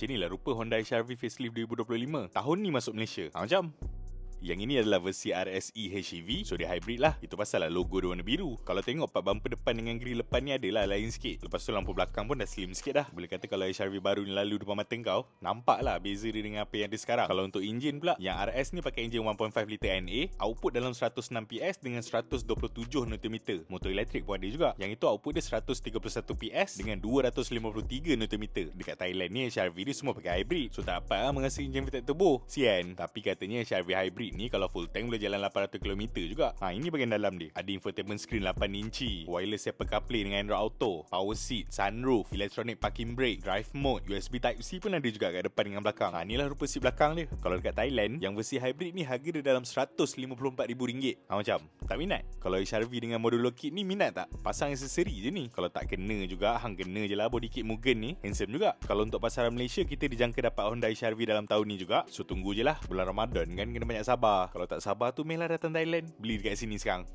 macam ni lah rupa Honda HRV facelift 2025. Tahun ni masuk Malaysia. Ha, macam yang ini adalah versi RSE HEV So dia hybrid lah. Itu pasal lah logo dia warna biru. Kalau tengok part bumper depan dengan grill depan ni adalah lain sikit. Lepas tu lampu belakang pun dah slim sikit dah. Boleh kata kalau HRV baru ni lalu depan mata kau Nampak lah beza dia dengan apa yang ada sekarang. Kalau untuk enjin pula Yang RS ni pakai enjin 1.5 litre NA Output dalam 106 PS dengan 127 Nm Motor elektrik pun ada juga. Yang itu output dia 131 PS dengan 253 Nm Dekat Thailand ni HRV ni semua pakai hybrid. So tak apa lah mengasi enjin VTEC turbo Sian. Tapi katanya HRV hybrid ni kalau full tank boleh jalan 800 km juga. Ha ini bahagian dalam dia. Ada infotainment screen 8 inci, wireless Apple CarPlay dengan Android Auto, power seat, sunroof, electronic parking brake, drive mode, USB Type C pun ada juga kat depan dengan belakang. Ha inilah rupa seat belakang dia. Kalau dekat Thailand, yang versi hybrid ni harga dia dalam RM154,000. Ha macam tak minat. Kalau HRV dengan modul kit ni minat tak? Pasang aksesori je ni. Kalau tak kena juga, hang kena je lah body kit Mugen ni. Handsome juga. Kalau untuk pasaran Malaysia, kita dijangka dapat Honda HRV dalam tahun ni juga. So tunggu je lah. Bulan Ramadan kan kena banyak sabar sabar. Kalau tak sabar tu, mehlah datang Thailand. Beli dekat sini sekarang.